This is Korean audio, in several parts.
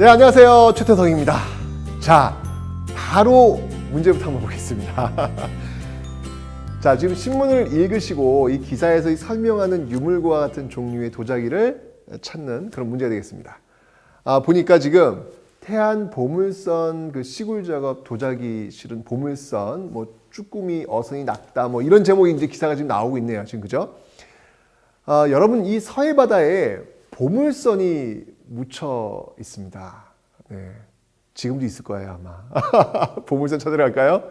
네, 안녕하세요. 최태성입니다. 자, 바로 문제부터 한번 보겠습니다. 자, 지금 신문을 읽으시고 이 기사에서 이 설명하는 유물과 같은 종류의 도자기를 찾는 그런 문제가 되겠습니다. 아, 보니까 지금 태안 보물선 그 시굴 작업 도자기 실은 보물선, 뭐 쭈꾸미 어선이 낙다, 뭐 이런 제목이 이제 기사가 지금 나오고 있네요. 지금 그죠? 아, 여러분 이 서해 바다에 보물선이 묻혀 있습니다. 네. 지금도 있을 거예요 아마. 보물선 찾으러 갈까요?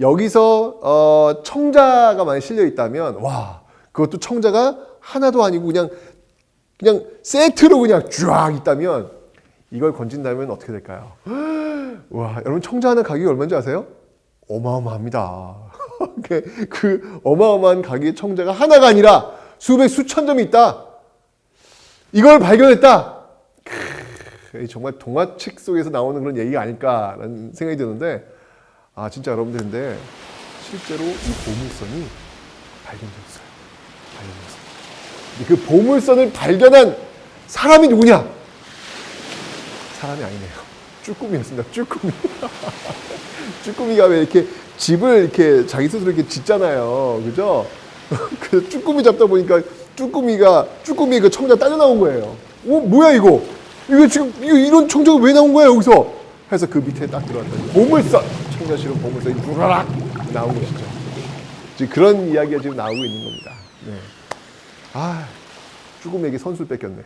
여기서 어, 청자가 많이 실려 있다면 와 그것도 청자가 하나도 아니고 그냥 그냥 세트로 그냥 쫙 있다면 이걸 건진다면 어떻게 될까요? 와 여러분 청자 하나 가격이 얼마인지 아세요? 어마어마합니다. 그, 그 어마어마한 가격의 청자가 하나가 아니라 수백 수천 점이 있다. 이걸 발견했다. 크, 정말 동화책 속에서 나오는 그런 얘기가 아닐까라는 생각이 드는데 아 진짜 여러분들인데 실제로 이 보물선이 발견됐어요. 발견됐어요. 근데 그 보물선을 발견한 사람이 누구냐? 사람이 아니네요. 쭈꾸미였습니다. 쭈꾸미. 쭈꾸미가 왜 이렇게 집을 이렇게 자기 스스로 이렇게 짓잖아요. 그죠? 그 쭈꾸미 잡다 보니까 쭈꾸미가 쭈꾸미 그 청자 딸려 나온 거예요. 어 뭐야 이거? 이거 지금 이거 이런 청자가 왜 나온 거야 여기서? 해서 그 밑에 딱 들어왔더니 보물선 청자 실은 보물선이 누라락 나온 것이죠. 지금 그런 이야기가 지금 나오고 있는 겁니다. 네. 아 쭈꾸미에게 선수를 뺏겼네.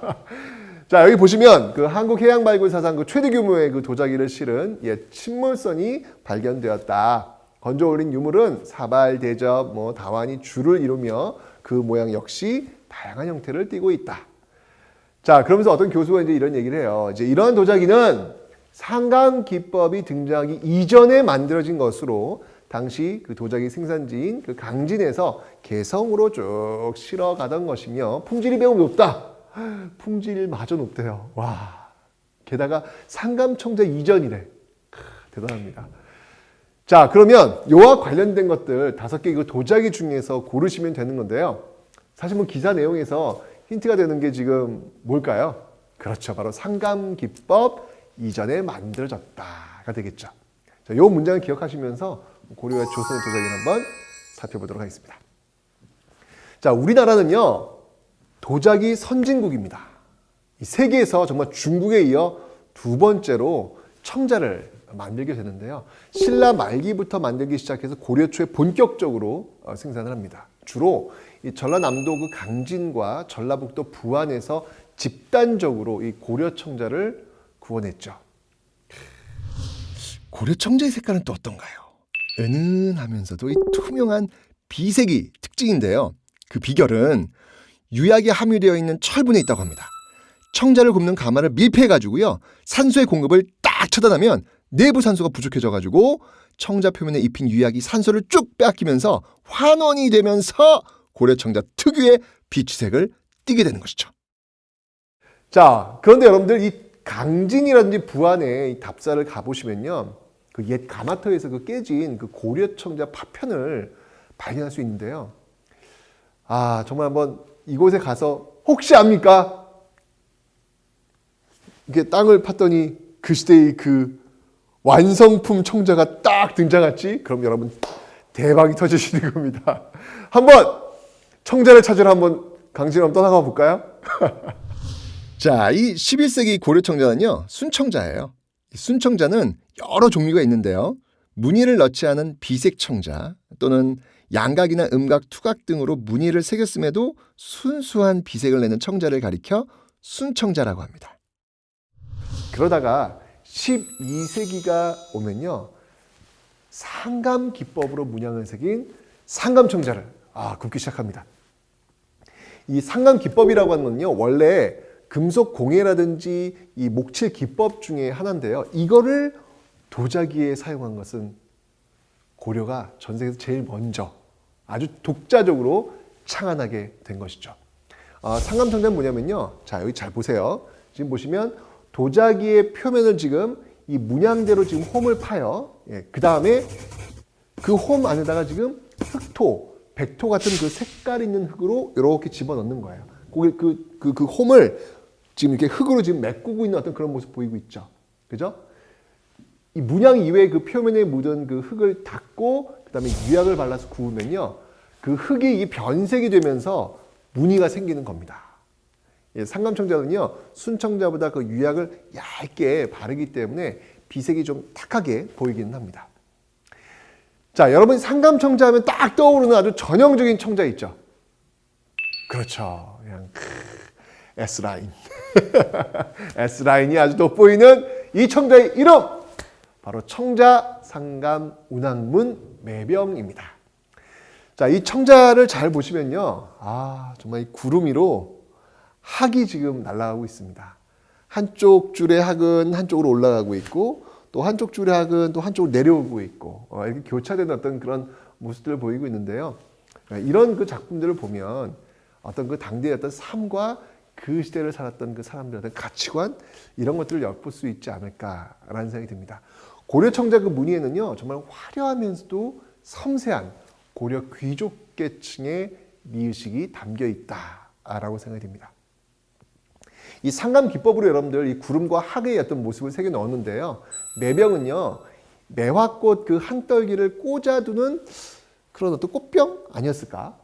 자 여기 보시면 그 한국 해양 발굴 사상 그 최대 규모의 그 도자기를 실은 옛 침몰선이 발견되었다. 건져 올린 유물은 사발, 대접, 뭐 다완이 줄을 이루며 그 모양 역시 다양한 형태를 띠고 있다. 자 그러면서 어떤 교수가 이제 이런 얘기를 해요. 이제 이러한 도자기는 상감 기법이 등장하기 이전에 만들어진 것으로 당시 그 도자기 생산지인 그 강진에서 개성으로 쭉 실어 가던 것이며 품질이 매우 높다. 품질마저 높대요. 와. 게다가 상감청자 이전이래. 크, 대단합니다. 자, 그러면 요와 관련된 것들 다섯 개 이거 도자기 중에서 고르시면 되는 건데요. 사실 뭐 기사 내용에서 힌트가 되는 게 지금 뭘까요? 그렇죠. 바로 상감 기법 이전에 만들어졌다가 되겠죠. 자, 요 문장을 기억하시면서 고려와 조선의 도자기를 한번 살펴보도록 하겠습니다. 자, 우리나라는요. 도자기 선진국입니다. 이 세계에서 정말 중국에 이어 두 번째로 청자를 만들게 되는데요. 신라 말기부터 만들기 시작해서 고려 초에 본격적으로 어, 생산을 합니다. 주로 이 전라남도 그 강진과 전라북도 부안에서 집단적으로 이 고려 청자를 구워냈죠. 고려 청자의 색깔은 또 어떤가요? 은은하면서도 이 투명한 비색이 특징인데요. 그 비결은 유약이 함유되어 있는 철분에 있다고 합니다. 청자를 굽는 가마를 밀폐해 가지고요. 산소의 공급을 딱 차단하면 내부 산소가 부족해져 가지고 청자 표면에 입힌 유약이 산소를 쭉 빼앗기면서 환원이 되면서 고려 청자 특유의 비치색을 띠게 되는 것이죠. 자, 그런데 여러분들 이 강진이라든지 부안에 이 답사를 가보시면요. 그 옛 가마터에서 그 깨진 그 고려 청자 파편을 발견할 수 있는데요. 아, 정말 한번 이곳에 가서 혹시 압니까? 이게 땅을 팠더니 그 시대의 그 완성품 청자가 딱 등장했지? 그럼 여러분 대박이 터지시는 겁니다. 한번 청자를 찾으러 한번 한번 떠나가 볼까요? 자, 이 11세기 고려 청자는요, 순청자예요. 이 순청자는 여러 종류가 있는데요. 무늬를 넣지 않은 비색 청자 또는 양각이나 음각, 투각 등으로 무늬를 새겼음에도 순수한 비색을 내는 청자를 가리켜 순청자라고 합니다. 그러다가 12세기가 오면요. 상감 기법으로 문양을 새긴 상감 청자를 아, 굽기 시작합니다. 이 상감 기법이라고 하는 건요. 원래 금속 공예라든지 이 목칠 기법 중에 하나인데요. 이거를 도자기에 사용한 것은 고려가 전 세계에서 제일 먼저 아주 독자적으로 창안하게 된 것이죠. 어, 상감청자는 뭐냐면요. 자, 여기 잘 보세요. 지금 보시면 도자기의 표면을 지금 이 문양대로 지금 홈을 파요. 예, 그 다음에 그 홈 안에다가 지금 흑토, 백토 같은 그 색깔 있는 흙으로 이렇게 집어넣는 거예요. 그, 그, 그, 그 홈을 지금 이렇게 흙으로 지금 메꾸고 있는 어떤 그런 모습 보이고 있죠. 그죠? 이 문양 이외에 그 표면에 묻은 그 흙을 닦고 그다음에 유약을 발라서 구우면요. 그 흙이 이 변색이 되면서 무늬가 생기는 겁니다. 예, 상감청자는요. 순청자보다 그 유약을 얇게 바르기 때문에 비색이 좀 탁하게 보이기는 합니다. 자, 여러분 상감청자 하면 딱 떠오르는 아주 전형적인 청자 있죠. 그렇죠. 그냥 크, S라인. S라인이 아주 돋보이는 이 청자의 이름 바로 청자 상감 운항문 매병입니다. 자, 이 청자를 잘 보시면요. 아, 정말 이 구름 위로 학이 지금 날아가고 있습니다. 한쪽 줄의 학은 한쪽으로 올라가고 있고 또 한쪽 줄의 학은 또 한쪽으로 내려오고 있고 어, 이렇게 교차되는 어떤 그런 모습들을 보이고 있는데요. 어, 이런 그 작품들을 보면 어떤 그 당대의 어떤 삶과 그 시대를 살았던 그 사람들의 어떤 가치관 이런 것들을 엿볼 수 있지 않을까라는 생각이 듭니다. 고려 청자 그 무늬에는요 정말 화려하면서도 섬세한 고려 귀족계층의 미의식이 담겨 있다라고 생각이 듭니다. 이 상감 기법으로 여러분들 이 구름과 학의 어떤 모습을 새겨 넣었는데요. 매병은요 매화꽃 그 한 떨기를 꽂아두는 그런 어떤 꽃병 아니었을까?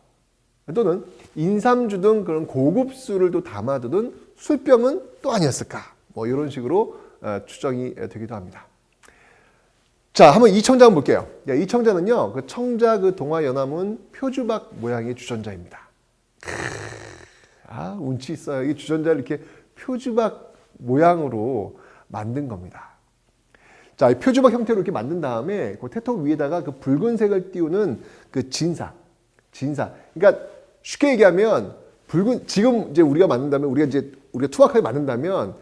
또는 인삼주 등 그런 고급술을 또 담아두는 술병은 또 아니었을까? 뭐 이런 식으로 어, 추정이 되기도 합니다. 자, 한번 이 청자 볼게요. 야, 이 청자는요, 그 청자 그 동화 연암은 표주박 모양의 주전자입니다. 아, 운치 있어요. 이 주전자를 이렇게 표주박 모양으로 만든 겁니다. 자, 이 표주박 형태로 이렇게 만든 다음에 그 태톡 위에다가 그 붉은색을 띄우는 그 진사, 진사. 그러니까 쉽게 얘기하면 붉은 지금 이제 우리가 만든다면 우리가 이제 우리가 투박하게 만든다면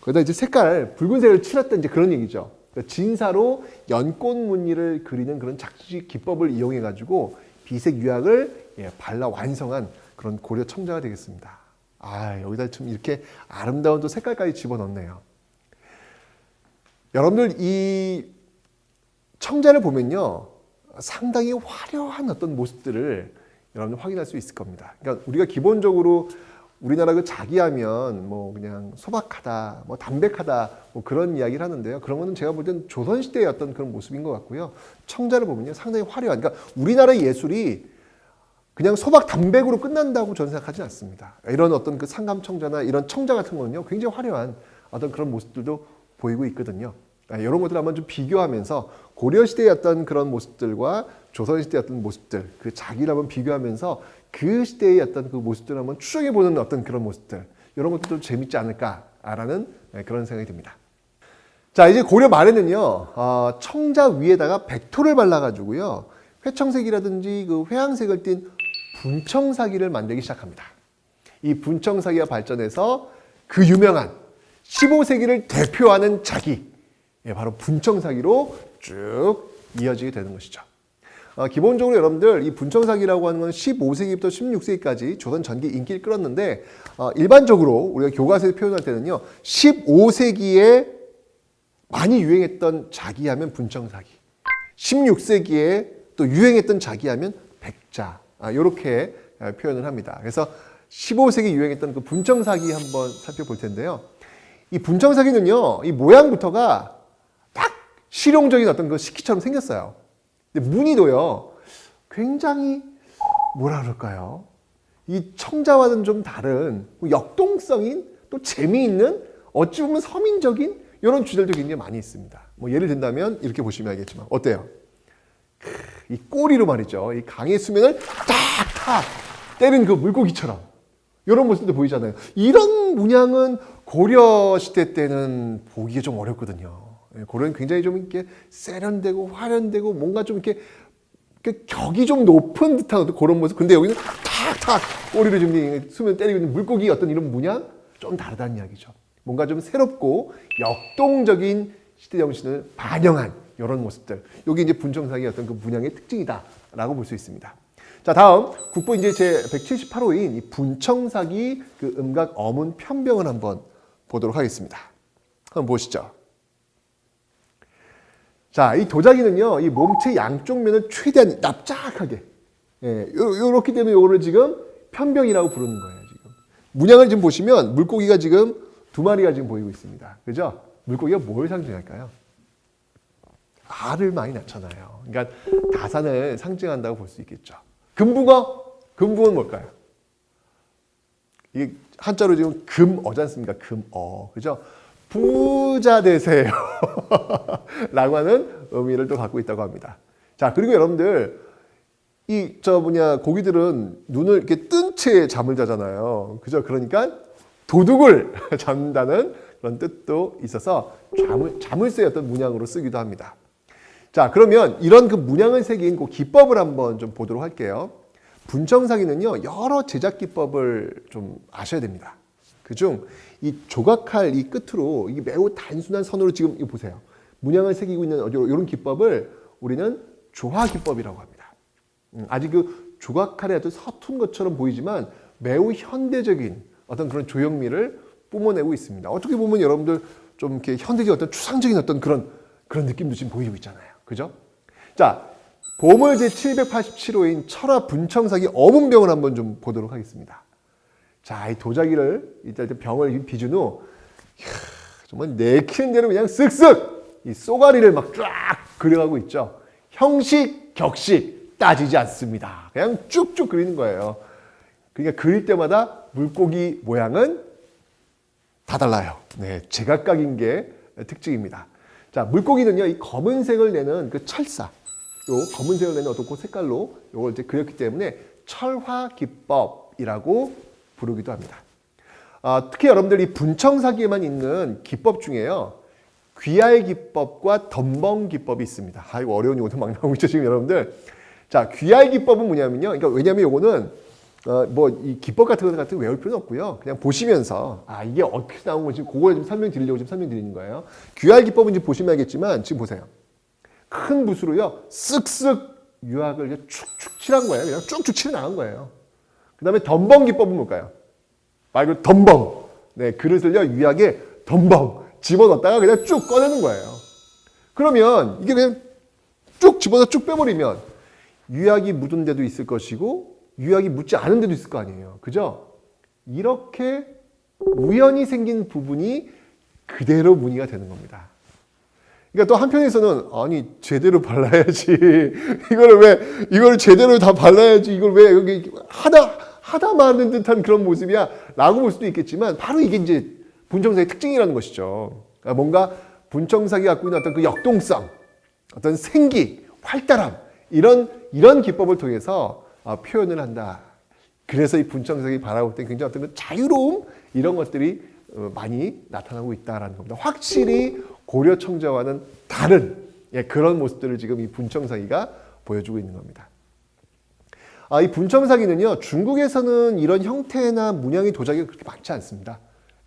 거기다 이제 색깔 붉은색을 칠했다 이제 그런 얘기죠. 그러니까 진사로 연꽃 무늬를 그리는 그런 작지 기법을 이용해 가지고 비색 유약을 예, 발라 완성한 그런 고려 청자가 되겠습니다. 아 여기다 좀 이렇게 아름다운 또 색깔까지 집어넣네요. 여러분들 이 청자를 보면요 상당히 화려한 어떤 모습들을 여러분들 확인할 수 있을 겁니다. 그러니까 우리가 기본적으로 우리나라 그 자기하면 뭐 그냥 소박하다, 뭐 담백하다, 뭐 그런 이야기를 하는데요. 그런 거는 제가 볼 땐 조선 시대의 어떤 그런 모습인 것 같고요. 청자를 보면요, 상당히 화려한. 그러니까 우리나라 예술이 그냥 소박 담백으로 끝난다고 저는 생각하지 않습니다. 이런 어떤 그 상감 청자나 이런 청자 같은 거는요, 굉장히 화려한 어떤 그런 모습들도 보이고 있거든요. 아, 이런 것들 을 한번 좀 비교하면서 고려 시대의 어떤 그런 모습들과 조선 시대의 어떤 모습들, 그 자기를 한번 비교하면서 그 시대의 어떤 그 모습들을 한번 추정해 보는 어떤 그런 모습들, 이런 것들도 재밌지 않을까라는 네, 그런 생각이 듭니다. 자, 이제 고려 말에는요, 어, 청자 위에다가 백토를 발라가지고요, 회청색이라든지 그 회양색을 띤 분청사기를 만들기 시작합니다. 이 분청사기가 발전해서 그 유명한 15세기를 대표하는 자기, 예, 바로 분청사기로 쭉 이어지게 되는 것이죠. 어, 기본적으로 여러분들 이 분청사기라고 하는 건 15세기부터 16세기까지 조선 전기 인기를 끌었는데 어, 일반적으로 우리가 교과서에서 표현할 때는요 15세기에 많이 유행했던 자기하면 분청사기 16세기에 또 유행했던 자기하면 백자 아, 이렇게 표현을 합니다. 그래서 15세기 유행했던 그 분청사기 한번 살펴볼 텐데요. 이 분청사기는요, 이 모양부터가 딱 실용적인 어떤 그 식기처럼 생겼어요. 근데 무늬도요, 굉장히 뭐라 그럴까요? 이 청자와는 좀 다른 뭐 역동성인 또 재미있는 어찌 보면 서민적인 이런 주제들도 굉장히 많이 있습니다. 뭐 예를 든다면 이렇게 보시면 알겠지만 어때요? 이 꼬리로 말이죠. 이 강의 수면을 탁탁 때린 그 물고기처럼 이런 모습도 보이잖아요. 이런 문양은 고려 시대 때는 보기가 좀 어렵거든요. 예, 고려는 굉장히 좀 이렇게 세련되고 화련되고 뭔가 좀 이렇게, 격이 좀 높은 듯한 그런 모습. 근데 여기는 탁탁 꼬리로 좀 수면 때리고 있는 물고기 어떤 이런 문양 좀 다르다는 이야기죠. 뭔가 좀 새롭고 역동적인 시대 정신을 반영한 이런 모습들. 여기 이제 분청사기 어떤 그 문양의 특징이다라고 볼 수 있습니다. 자, 다음 국보 이제 제 178호인 이 분청사기 그 음각 어문 편병을 한번 보도록 하겠습니다. 한번 보시죠. 자, 이 도자기는요, 이 몸체 양쪽 면을 최대한 납작하게, 예, 요, 렇기 때문에 요거를 지금 편병이라고 부르는 거예요, 지금. 문양을 지금 보시면 물고기가 지금 두 마리가 지금 보이고 있습니다. 그죠? 물고기가 뭘 상징할까요? 알을 많이 낳잖아요. 그러니까 다산을 상징한다고 볼 수 있겠죠. 금붕어? 금붕어는 뭘까요? 이게 한자로 지금 금어지 않습니까? 금어. 그죠? 부자 되세요. 라고 하는 의미를 또 갖고 있다고 합니다. 자, 그리고 여러분들, 이, 저 뭐냐, 고기들은 눈을 이렇게 뜬 채 잠을 자잖아요. 그죠? 그러니까 도둑을 잡는다는 그런 뜻도 있어서 잠을, 자물쇠 어떤 문양으로 쓰기도 합니다. 자, 그러면 이런 그 문양을 새긴 그 기법을 한번 좀 보도록 할게요. 분청사기는요, 여러 제작 기법을 좀 아셔야 됩니다. 그중 이 조각할 이 끝으로 이게 매우 단순한 선으로 지금 이거 보세요. 문양을 새기고 있는 이런 기법을 우리는 조화 기법이라고 합니다. 음, 아직 그 조각칼의 아주 서툰 것처럼 보이지만 매우 현대적인 어떤 그런 조형미를 뿜어내고 있습니다. 어떻게 보면 여러분들 좀 이렇게 현대적 어떤 추상적인 어떤 그런 그런 느낌도 지금 보이고 있잖아요. 그죠? 자, 보물 제 787호인 철화 분청사기 어문병을 한번 좀 보도록 하겠습니다. 자, 이 도자기를 일단 병을 비준 후 이야, 정말 내키는 대로 그냥 쓱쓱 이 쏘가리를 막 쫙 그려가고 있죠. 형식, 격식 따지지 않습니다. 그냥 쭉쭉 그리는 거예요. 그러니까 그릴 때마다 물고기 모양은 다 달라요. 네, 제각각인 게 특징입니다. 자, 물고기는요, 이 검은색을 내는 그 철사, 요 검은색을 내는 어떤 그 색깔로 요걸 이제 그렸기 때문에 철화 기법이라고 부르기도 합니다. 아, 특히 여러분들이 분청사기에만 있는 기법 중에요. 귀할 기법과 덤벙 기법이 있습니다. 아, 이거 어려운 용어도 막 나오고 있죠, 지금 여러분들. 자, 귀할 기법은 뭐냐면요. 그러니까 왜냐면 요거는 어, 뭐, 이 기법 같은 것 같은 거 외울 필요는 없고요. 그냥 보시면서, 아, 이게 어떻게 나온 건지, 그걸 좀 설명드리려고 지금 설명드리는 거예요. 귀할 기법은 이제 보시면 알겠지만, 지금 보세요. 큰 붓으로요, 쓱쓱 유학을 축축 칠한 거예요. 그냥 쭉쭉 칠해 나간 거예요. 그 다음에 덤벙 기법은 뭘까요? 말 그대로 덤벙. 네, 그릇을요, 유약에 덤벙 집어넣었다가 그냥 쭉 꺼내는 거예요. 그러면 이게 그냥 쭉 집어서 쭉 빼버리면 유약이 묻은 데도 있을 것이고 유약이 묻지 않은 데도 있을 거 아니에요. 그죠? 이렇게 우연히 생긴 부분이 그대로 무늬가 되는 겁니다. 그러니까 또 한편에서는 아니 제대로 발라야지 이거를 왜 이걸 제대로 다 발라야지 이걸 왜 여기 하다 하다 마는 듯한 그런 모습이야라고 볼 수도 있겠지만 바로 이게 이제 분청사의 특징이라는 것이죠. 그러니까 뭔가 분청사기 갖고 있는 어떤 그 역동성, 어떤 생기, 활달함 이런 이런 기법을 통해서 어, 표현을 한다. 그래서 이 분청사기 바라볼 때 굉장히 어떤 그 자유로움 이런 것들이 어, 많이 나타나고 있다라는 겁니다. 확실히 고려 청자와는 다른 예, 그런 모습들을 지금 이 분청사기가 보여주고 있는 겁니다. 아, 이 분청사기는요 중국에서는 이런 형태나 문양의 도자기가 그렇게 많지 않습니다.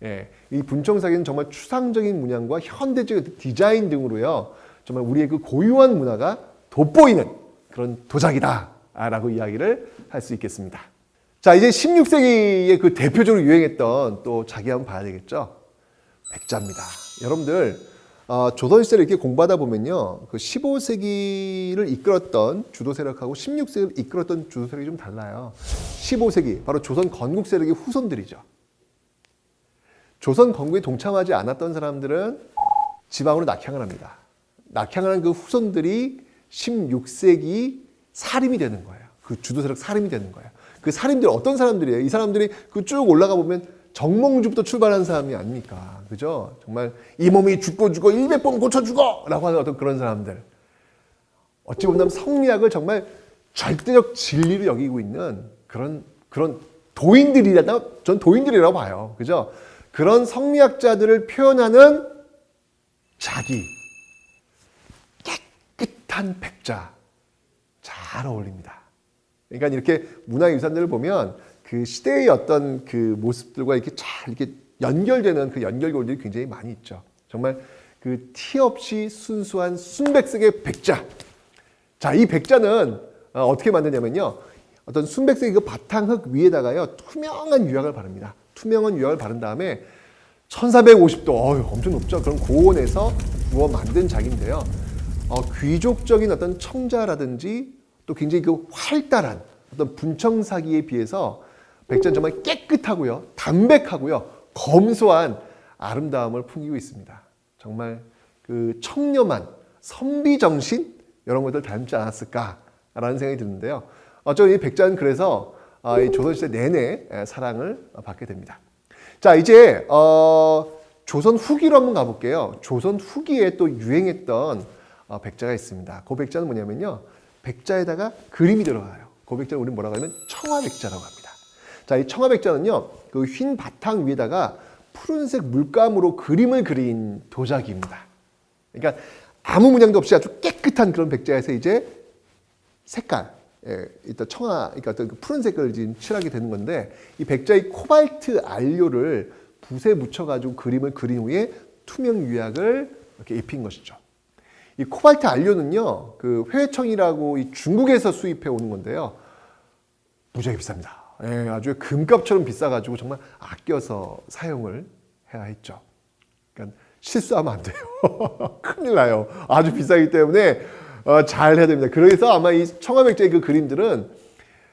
예, 이 분청사기는 정말 추상적인 문양과 현대적 디자인 등으로요 정말 우리의 그 고유한 문화가 돋보이는 그런 도자기다 라고 이야기를 할 수 있겠습니다. 자 이제 16세기에 그 대표적으로 유행했던 또 자기 한번 봐야 되겠죠. 백자입니다. 여러분들 어, 조선시대를 이렇게 공부하다 보면요. 그 15세기를 이끌었던 주도 세력하고 16세기를 이끌었던 주도 세력이 좀 달라요. 15세기, 바로 조선 건국 세력의 후손들이죠. 조선 건국에 동참하지 않았던 사람들은 지방으로 낙향을 합니다. 낙향을 한 그 후손들이 16세기 사림이 되는 거예요. 그 주도 세력 사림이 되는 거예요. 그 사림들 어떤 사람들이에요? 이 사람들이 그 쭉 올라가 보면 정몽주부터 출발한 사람이 아닙니까? 그죠? 정말 이 몸이 죽고 죽어 100번 고쳐 죽어! 라고 하는 어떤 그런 사람들. 어찌 보면 성리학을 정말 절대적 진리로 여기고 있는 그런, 그런 도인들이라, 전 도인들이라고 봐요. 그죠? 그런 성리학자들을 표현하는 자기. 깨끗한 백자. 잘 어울립니다. 그러니까 이렇게 문화유산들을 보면 그 시대의 어떤 그 모습들과 이렇게 잘 이렇게 연결되는 그 연결고리들이 굉장히 많이 있죠. 정말 그 티 없이 순수한 순백색의 백자. 자, 이 백자는 어, 어떻게 만드냐면요. 어떤 순백색 그 바탕흙 위에다가요 투명한 유약을 바릅니다. 투명한 유약을 바른 다음에 1450도, 어휴, 엄청 높죠. 그럼 고온에서 구워 만든 작인데요. 어, 귀족적인 어떤 청자라든지 또 굉장히 그 활달한 어떤 분청사기에 비해서 백자는 정말 깨끗하고요, 담백하고요, 검소한 아름다움을 풍기고 있습니다. 정말 그 청렴한 선비 정신 이런 것들 닮지 않았을까라는 생각이 드는데요. 어쩌면 이 백자는 그래서 어, 이 조선시대 내내 에, 사랑을 받게 됩니다. 자 이제 어, 조선 후기로 한번 가볼게요. 조선 후기에 또 유행했던 어, 백자가 있습니다. 그 백자는 뭐냐면요. 백자에다가 그림이 들어가요. 그 백자를 우리 뭐라고 하면 청화백자라고 합니다. 자, 이 청화백자는요. 그 흰 바탕 위에다가 푸른색 물감으로 그림을 그린 도자기입니다. 그러니까 아무 문양도 없이 아주 깨끗한 그런 백자에서 이제 색깔, 예, 일단 청아, 그러니까 어떤 그 푸른색을 지금 칠하게 되는 건데 이 백자의 코발트 안료를 붓에 묻혀가지고 그림을 그린 후에 투명 유약을 이렇게 입힌 것이죠. 이 코발트 안료는요, 그 회청이라고 이 중국에서 수입해 오는 건데요, 무지하게 비쌉니다. 예, 아주 금값처럼 비싸가지고 정말 아껴서 사용을 해야 했죠. 그러니까 실수하면 안 돼요. 큰일 나요. 아주 비싸기 때문에 어, 잘 해야 됩니다. 그래서 아마 이 청화백제의 그 그림들은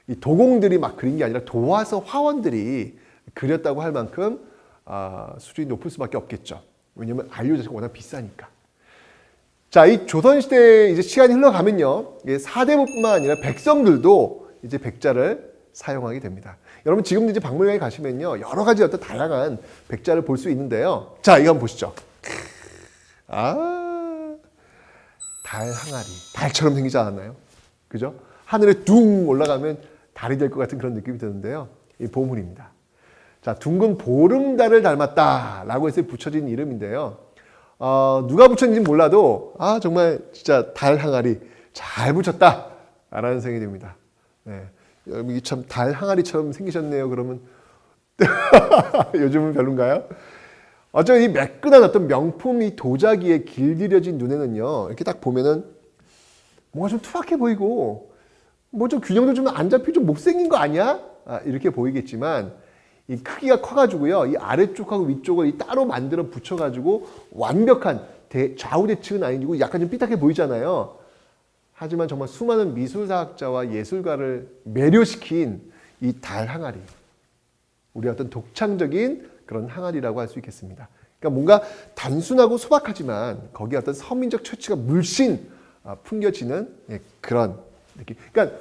이 도공들이 막 그린 게 아니라 도화서 화원들이 그렸다고 할 만큼 아, 수준이 높을 수밖에 없겠죠. 왜냐하면 안료 자체가 워낙 비싸니까. 자, 이 조선시대 이제 시간이 흘러가면요. 사대부뿐만 아니라 백성들도 이제 백자를 사용하게 됩니다. 여러분 지금도 이제 박물관에 가시면요. 여러 가지 어떤 다양한 백자를 볼 수 있는데요. 자, 이거 한번 보시죠. 아, 달 항아리. 달처럼 생기지 않았나요? 그죠? 하늘에 둥 올라가면 달이 될 것 같은 그런 느낌이 드는데요. 이 보물입니다. 자, 둥근 보름달을 닮았다라고 해서 붙여진 이름인데요. 어, 누가 붙였는지 몰라도 아 정말 진짜 달 항아리 잘 붙였다 라는 생각이 듭니다. 네. 여러분 참 달 항아리처럼 생기셨네요. 그러면 요즘은 별론가요? 어쩌면 이 매끈한 어떤 명품 이 도자기에 길들여진 눈에는요 이렇게 딱 보면은 뭔가 좀 투박해 보이고 뭐 좀 균형도 좀 안 잡히고 좀 못생긴 거 아니야? 아, 이렇게 보이겠지만 이 크기가 커가지고요 이 아래쪽하고 위쪽을 이 따로 만들어 붙여가지고 완벽한 대, 좌우 대칭은 아니고 약간 좀 삐딱해 보이잖아요. 하지만 정말 수많은 미술사학자와 예술가를 매료시킨 이 달 항아리. 우리 어떤 독창적인 그런 항아리라고 할 수 있겠습니다. 그러니까 뭔가 단순하고 소박하지만 거기에 어떤 서민적 처치가 물씬 아, 풍겨지는 예, 그런 느낌. 그러니까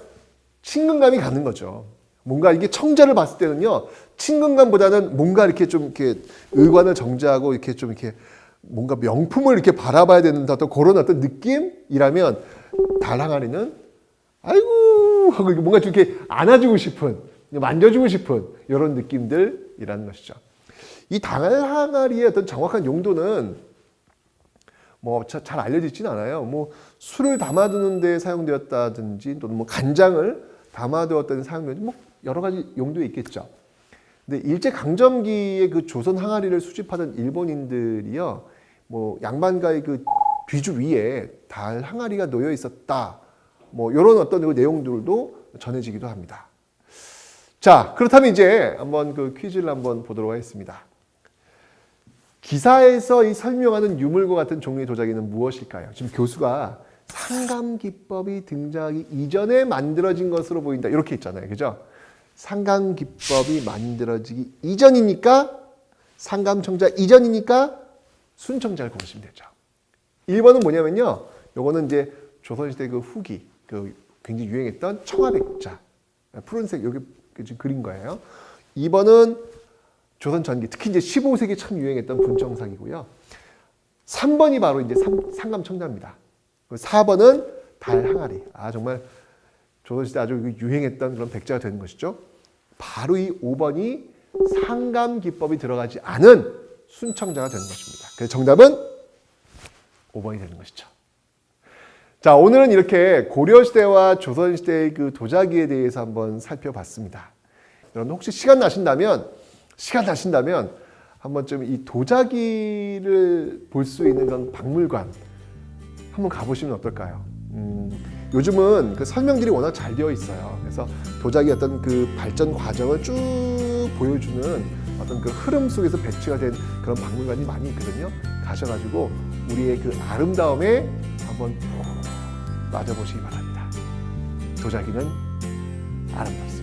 친근감이 가는 거죠. 뭔가 이게 청자를 봤을 때는요, 친근감보다는 뭔가 이렇게 좀 이렇게 의관을 정제하고 이렇게 좀 이렇게 뭔가 명품을 이렇게 바라봐야 되는 어떤 그런 어떤 느낌이라면 달항아리는 아이고 하고 뭔가 좀 이렇게 안아주고 싶은 만져주고 싶은 이런 느낌들이라는 것이죠. 이 달항아리의 어떤 정확한 용도는 뭐 잘 알려지진 않아요. 뭐 술을 담아두는 데 사용되었다든지 또는 뭐 간장을 담아두었다는 사용되는지 뭐 여러 가지 용도에 있겠죠. 근데 일제 강점기에 그 조선 항아리를 수집하던 일본인들이요, 뭐 양반가의 그 귀주 위에 달 항아리가 놓여 있었다. 뭐 이런 어떤 그 내용들도 전해지기도 합니다. 자, 그렇다면 이제 한번 그 퀴즈를 한번 보도록 하겠습니다. 기사에서 이 설명하는 유물과 같은 종류의 도자기는 무엇일까요? 지금 교수가 상감 기법이 등장하기 이전에 만들어진 것으로 보인다. 이렇게 있잖아요. 그죠? 상감 기법이 만들어지기 이전이니까 상감청자 이전이니까 순청자를 고르시면 되죠. 1번은 뭐냐면요. 요거는 이제 조선시대 그 후기, 그 굉장히 유행했던 청아백자. 푸른색 여기 지금 그린 거예요. 2번은 조선 전기, 특히 이제 15세기 참 유행했던 분청사기고요. 3번이 바로 이제 상감청자입니다. 4번은 달 항아리. 아, 정말 조선시대 아주 유행했던 그런 백자가 되는 것이죠. 바로 이 5번이 상감 기법이 들어가지 않은 순청자가 되는 것입니다. 그래서 정답은 5번이 되는 것이죠. 자, 오늘은 이렇게 고려시대와 조선시대의 그 도자기에 대해서 한번 살펴봤습니다. 여러분 혹시 시간 나신다면, 시간 나신다면 한 번쯤 이 도자기를 볼 수 있는 그런 박물관 한번 가보시면 어떨까요? 음, 요즘은 그 설명들이 워낙 잘 되어 있어요. 그래서 도자기 어떤 그 발전 과정을 쭉 보여주는 어떤 그 흐름 속에서 배치가 된 그런 박물관이 많이 있거든요. 가셔가지고 우리의 그 아름다움에 한번 푹 빠져보시기 바랍니다. 도자기는 아름답습니다.